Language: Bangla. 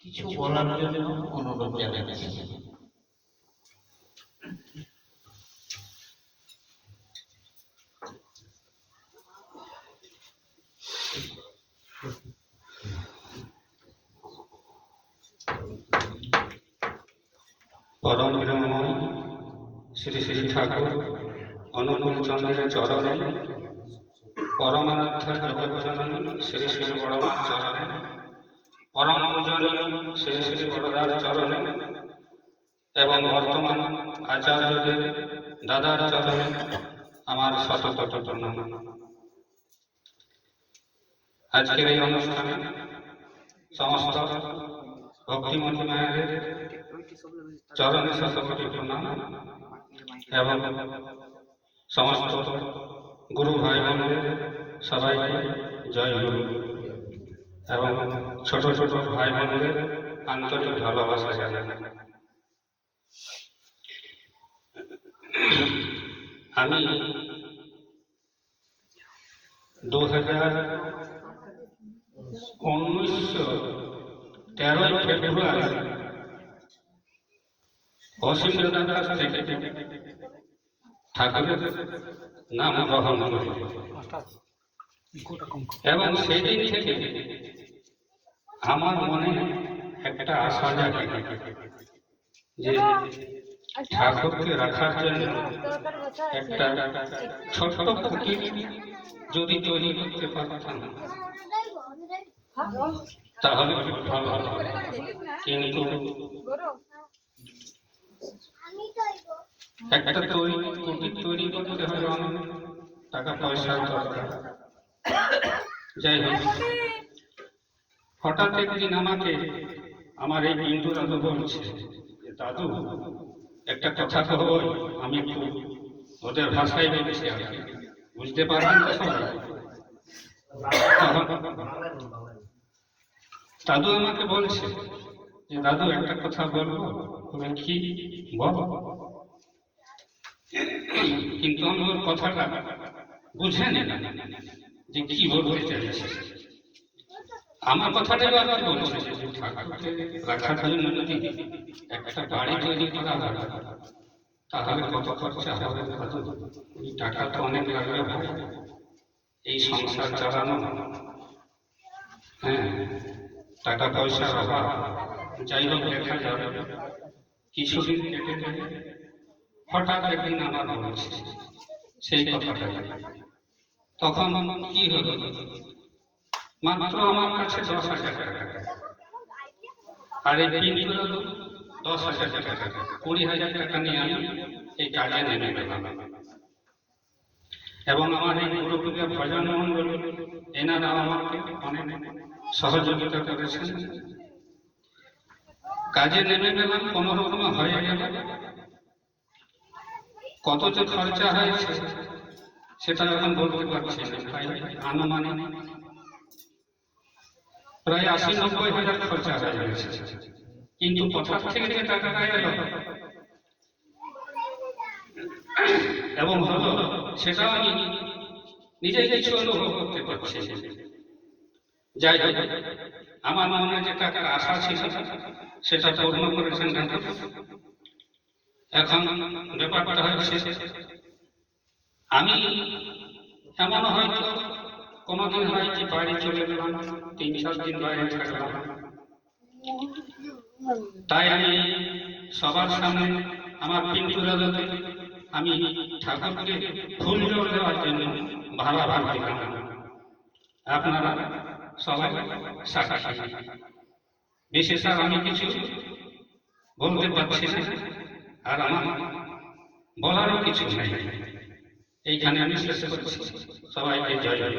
কিছু বলার জন্য অনুরোধ জানাচ্ছি। পরম বিরময় শ্রী শ্রী ঠাকুর অনুকূল চন্দ্রের শ্রী শ্রী পরম পূজনীয় শ্রী শ্রী বড়দার চরণে। এবং বর্তমান আচার্যদের দাদার চরণে আমার শত শত প্রণাম আজকের এই অনুষ্ঠানে সমস্ত ভক্তিমতী মায়েদের চরণে শতকোটি প্রণাম এবং সমস্ত গুরু ভাই বোনদের সবাইকে জয় গুরু এবং ছোট ছোট ভাই বোনদের আন্তরিক ভালোবাসা জানাই। আমি দু হাজার উনিশশো তেরোই ফেব্রুয়ারি অসীম দাদার থেকে ঠাকুরের নাম গ্রহণ করি। এবং সেদিন থেকে আমার মনে একটা আশা জাগে যে ঠাকুরকে রাখার জন্য একটা ছোট্ট কুটির যদি তৈরি করতে পারতাম তাহলে ভালো হতো। কিন্তু একটা তৈরি কুটির তৈরি করতে হলে অনেক টাকা পয়সার দরকার। যাই হোক। হঠাৎ একদিন আমাকে আমার এই পিন্টু দাদু বলছে দাদু, একটা কথা তো আমি একটু ওদের ভাষায় বলছি আর। বুঝতে পারবেন তো সবাই? দাদু আমাকে বলছে যে, দাদু, একটা কথা বলব? তুমি কি? বল। কিন্তু আমি ওর কথাটা বুঝে নি যে, কি বলতে চাইছে। আমার কথাটাই আর কি বলছে যে ঠাকুরকে রাখার জন্য যদি একটা বাড়ি তৈরি করা হয়, তাহলে কত খরচা হবে এই টাকা তো অনেক লাগবে ভাই। এই সংসার চালানো হ্যাঁ টাকা পয়সার অভাব। যাই হোক, দেখা যাবে। কিছুদিন কেটে গেলে হঠাৎ একদিন আমার মনে সেই কথাটা। তখন কি হলো? মাত্র আমার কাছে দশ হাজার টাকা। আর এই পিন্টু দাদু দশ হাজার টাকা। কুড়ি হাজার টাকা নিয়ে আমি এই কাজে নেমে গেলাম। এবং আমার এই গুরুপ্রিয়া ভজন মন্ডল এনারা আমাকে অনেক সহযোগিতা করেছেন। কাজে নেমে গেলাম কোনো রকমে হয়ে গেল। কত যে খরচা হয়েছে, সেটা এখন বলতে পারছি না। আনুমানিক প্রায় আশি নব্বই হাজার খরচা হয়ে গেছে কিন্তু কোথার থেকে যে টাকাটা এলো, এবং হলো, সেটাও আমি নিজে কিছু অনুভব করতে পারছি। যাই হোক, আমার মনে যে টাকার আশা ছিল, সেটা পূর্ণ করেছেন ঠাকুর এখন ব্যাপারটা হচ্ছে, আমি এমন হয়তো কোনোদিন হয় যে বাড়ি চলে গেলাম তিন চার দিন বাইরে থাকলাম তাই আমি সবার সামনে আমার পিন্টু দাদাকে আমি ঠাকুরকে ফুল জল দেওয়ার জন্য ভাড়া ভাগ দিলাম। আপনারা সবাই সাক্ষী। বিশেষ আর আমি কিছু বলতে পারছি না, আর আমার বলারও কিছু নেই। এইখানে আমি শেষ করছি। সবাইকে জয়। জয়।